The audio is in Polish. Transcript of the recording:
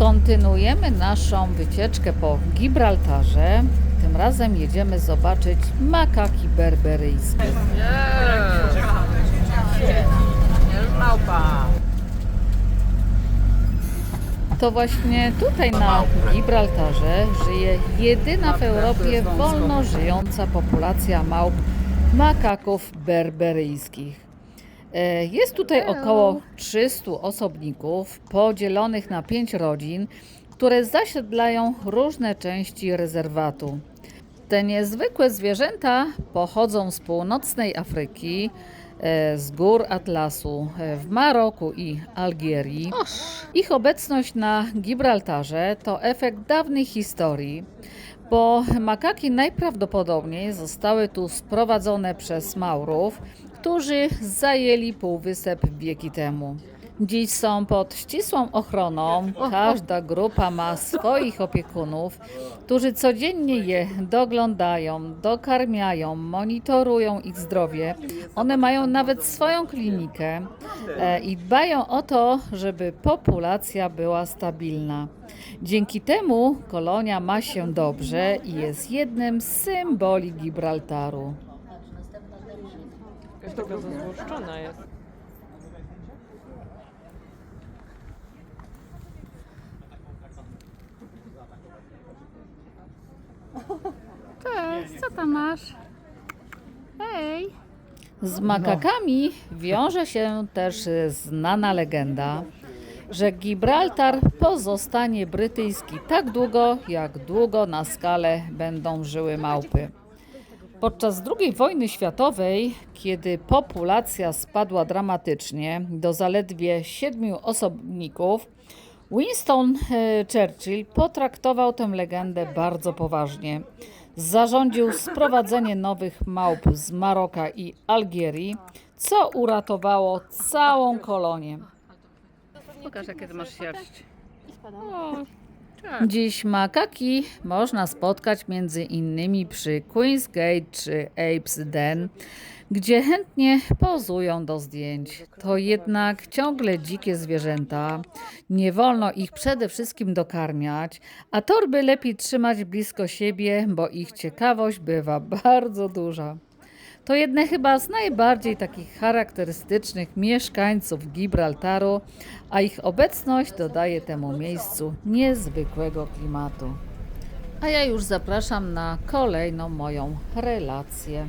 Kontynuujemy naszą wycieczkę po Gibraltarze. Tym razem jedziemy zobaczyć makaki berberyjskie. To właśnie tutaj na Gibraltarze żyje jedyna w Europie wolno żyjąca populacja małp makaków berberyjskich. E, Jest tutaj około 300 osobników podzielonych na pięć rodzin, które zasiedlają różne części rezerwatu. Te niezwykłe zwierzęta pochodzą z północnej Afryki, e, z gór Atlasu e, w Maroku i Algierii. Ich obecność na Gibraltarze to efekt dawnej historii, bo makaki najprawdopodobniej zostały tu sprowadzone przez Maurów, którzy zajęli półwysep wieki temu. Dziś są pod ścisłą ochroną. Każda grupa ma swoich opiekunów, którzy codziennie je doglądają, dokarmiają, monitorują ich zdrowie. One mają nawet swoją klinikę e, i dbają o to, żeby populacja była stabilna. Dzięki temu kolonia ma się dobrze i jest jednym z symboli Gibraltaru. Jakaś taka zazłoszczona jest. Cześć, co tam masz? Hej! Z makakami wiąże się też znana legenda, że Gibraltar pozostanie brytyjski tak długo, jak długo na skale będą żyły małpy. Podczas II wojny światowej, kiedy populacja spadła dramatycznie do zaledwie siedmiu osobników, Winston e, Churchill potraktował tę legendę bardzo poważnie. Zarządził sprowadzenie nowych małp z Maroka i Algierii, co uratowało całą kolonię. Pokaż, jakie ty masz sierść. Dziś makaki można spotkać między innymi przy Queen's Gate czy Apes Den, gdzie chętnie pozują do zdjęć. To jednak ciągle dzikie zwierzęta. Nie wolno ich przede wszystkim dokarmiać, a torby lepiej trzymać blisko siebie, bo ich ciekawość bywa bardzo duża. To jedne chyba z najbardziej takich charakterystycznych mieszkańców Gibraltaru, a ich obecność dodaje temu miejscu niezwykłego klimatu. A ja już zapraszam na kolejną moją relację.